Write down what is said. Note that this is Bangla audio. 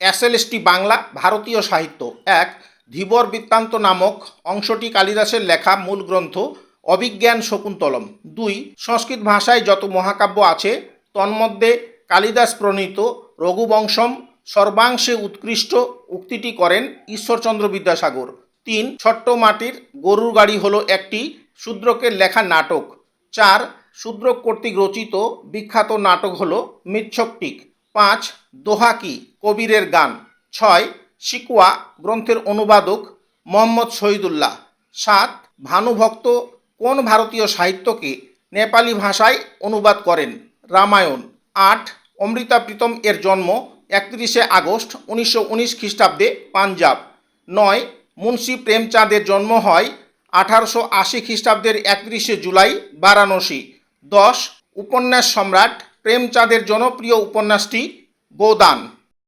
এসএলএসটি বাংলা, ভারতীয় সাহিত্য। এক, ধীবর বৃত্তান্ত নামক অংশটি কালিদাসের লেখা মূল গ্রন্থ অভিজ্ঞান শকুন্তলম। দুই, সংস্কৃত ভাষায় যত মহাকাব্য আছে, তন্মধ্যে কালিদাস প্রণীত রঘুবংশম সর্বাংশে উৎকৃষ্ট উক্তিটি করেন ঈশ্বরচন্দ্র বিদ্যাসাগর। তিন, ছোট্ট মাটির গরুর গাড়ি হলো একটি শূদ্রকের লেখা নাটক। চার শূদ্র কর্তৃক রচিত বিখ্যাত নাটক হলো মৃচ্ছকটিক পাঁচ দোহাকি কবিরের গান, ছয় শিকুয়া গ্রন্থের অনুবাদক মোহাম্মদ শহীদুল্লাহ, সাত ভানুভক্ত কোন ভারতীয় সাহিত্যকে নেপালি ভাষায় অনুবাদ করেন, রামায়ণ, আট অমৃতা প্রীতম এর জন্ম একত্রিশে আগস্ট উনিশশো উনিশ খ্রিস্টাব্দে পাঞ্জাব, নয় মুন্সী প্রেমচাঁদের জন্ম হয় আঠারোশো আশি খ্রিস্টাব্দের একত্রিশে জুলাই, বারাণসী, দশ উপন্যাস সম্রাট প্রেমচাঁদের জনপ্রিয় উপন্যাসটি গোদান।